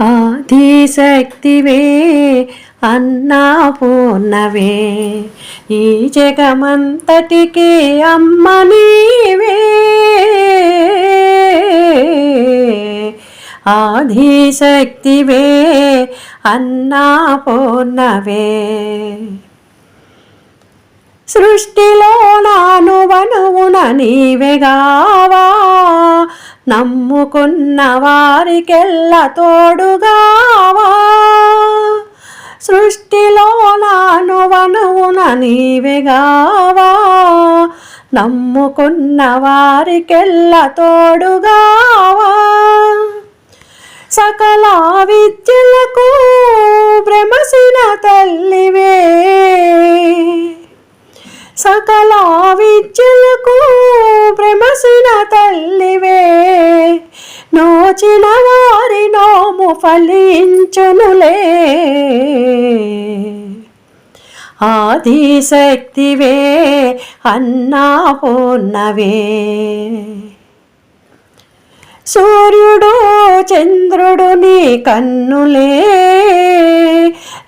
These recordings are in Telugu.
ఆదిశక్తివే అన్నపూర్ణవే. ఈ జగమంతటికి అమ్మ నీవే. ఆదిశక్తివే అన్నపూర్ణవే. సృష్టిలో నాను వనువున నీవెగావా నమ్ముకున్న వారికెల్ల తోడుగావా? సృష్టిలో నాను వనువున నీవెగావా నమ్ముకున్న వారికెల్ల తోడుగావా? సకల విద్యలకు భ్రమసిన తల్లివే. సకల విద్యలకు భ్రమసిన తల్లి నోచిన వారి నోము ఫలించునులే. ఆదిశక్తివే అన్నా పూర్ణవే సూర్యుడు చంద్రుడు నీ కన్నులే.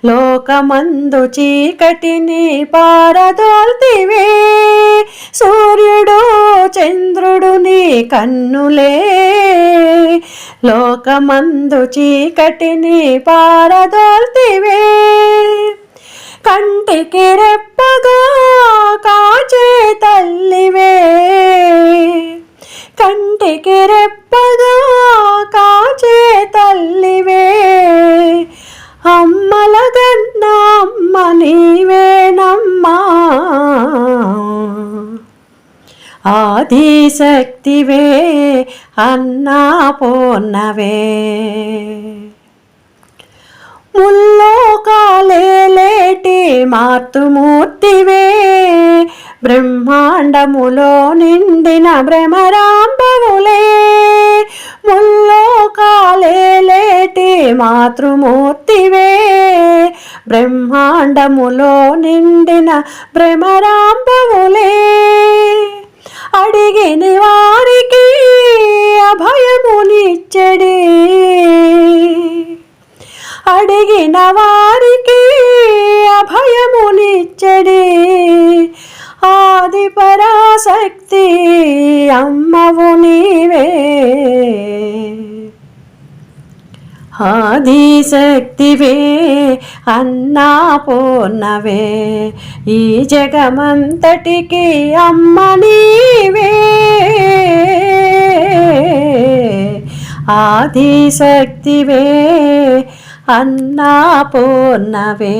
లోకమందు చీకటిని పారదోల్తివే. సూర్యుడు చంద్రుడు నీ కన్నులే. లోకమందు చీకటిని పారదోల్తివే. కంటికి రెప్పగా కాచే తల్లివే. కంటికి రెప్పగా ఆదిశక్తివే అన్నా పూర్ణవే ముల్లోకాలేటి మాతృమూర్తివే. బ్రహ్మాండములో నిండిన భ్రమరాంబములే ముల్లోకాలేటి మాతృమూర్తివే. బ్రహ్మాండములో నిండిన భ్రమరాంబము అభయమునిచ్చడి అడిగిన వారికి అభయమునిచ్చడి. ఆది పరాశక్తి అమ్మవు నీవే. ఆదిశక్తివే అన్నా పూర్ణవే ఈ జగమంతటికి అమ్మ నీవే. ఆదిశక్తివే అన్నా పూర్ణవే